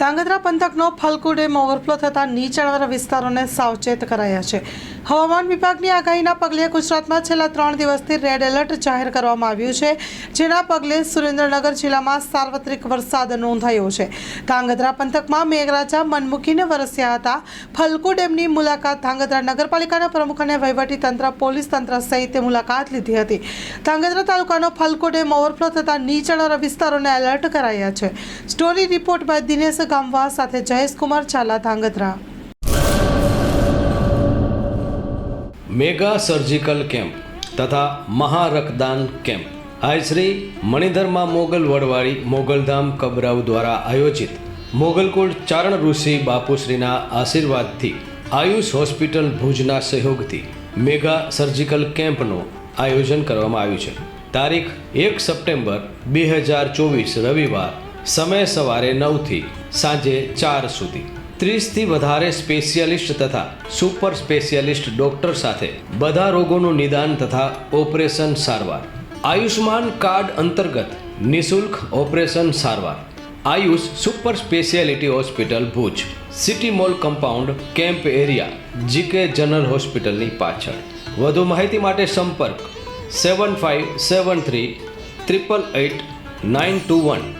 ધાંગધ્રા પંથકનો Phalku dam overflow થતાં નીચાણવાળા વિસ્તારોને સાવચેત કરાયા છે. હવામાન વિભાગની આગાહીના પગલે ગુજરાતમાં છેલ્લા ત્રણ દિવસથી રેડ એલર્ટ જાહેર કરવામાં આવ્યું છે, જેના પગલે સુરેન્દ્રનગર જિલ્લામાં સાર્વત્રિક વરસાદ નોંધાયો છે. ધાંગધ્રા પંથકમાં મેઘરાજા મનમૂકીને વરસ્યા હતા. ફલકુ ડેમની મુલાકાત ધાંગધ્રા નગરપાલિકાના પ્રમુખ અને તંત્ર પોલીસ તંત્ર સહિતે મુલાકાત લીધી હતી. ધાંગધ્રા તાલુકાનો ફલકુ ડેમ ઓવરફ્લો થતાં નીચાણવાળા વિસ્તારોને એલર્ટ કરાયા છે. સ્ટોરી રિપોર્ટ બાદ દિનેશ ગામવા સાથે Jayeshkumar Chala Dhrangadhra. Mega surgical camp તથા મહારક્તદાન કેમ્પ. આયશ્રી મણિધરમાં મોગલ વડવાળી મોગલધામ કબરાવ દ્વારા આયોજિત મોગલકુળ ચારણ ઋષિ બાપુશ્રીના આશીર્વાદથી આયુષ હોસ્પિટલ ભુજના સહયોગથી મેગા સર્જિકલ કેમ્પનું આયોજન કરવામાં આવ્યું છે. તારીખ એક સપ્ટેમ્બર બે હજાર ચોવીસ રવિવાર સમય સવારે નવથી સાંજે ચાર સુધી. ત્રીસથી વધારે સ્પેશિયાલિસ્ટ તથા સુપર સ્પેશિયાલિસ્ટ ડોક્ટર સાથે બધા રોગોનું નિદાન તથા ઓપરેશન સારવાર. આયુષ્માન કાર્ડ અંતર્ગત નિશુલ્ક ઓપરેશન સારવાર. Ayush super speciality hospital Bhuj, city mall compound, camp area, G K general હોસ્પિટલની પાછળ. વધુ માહિતી માટે સંપર્ક seven five seven three triple eight nine two one.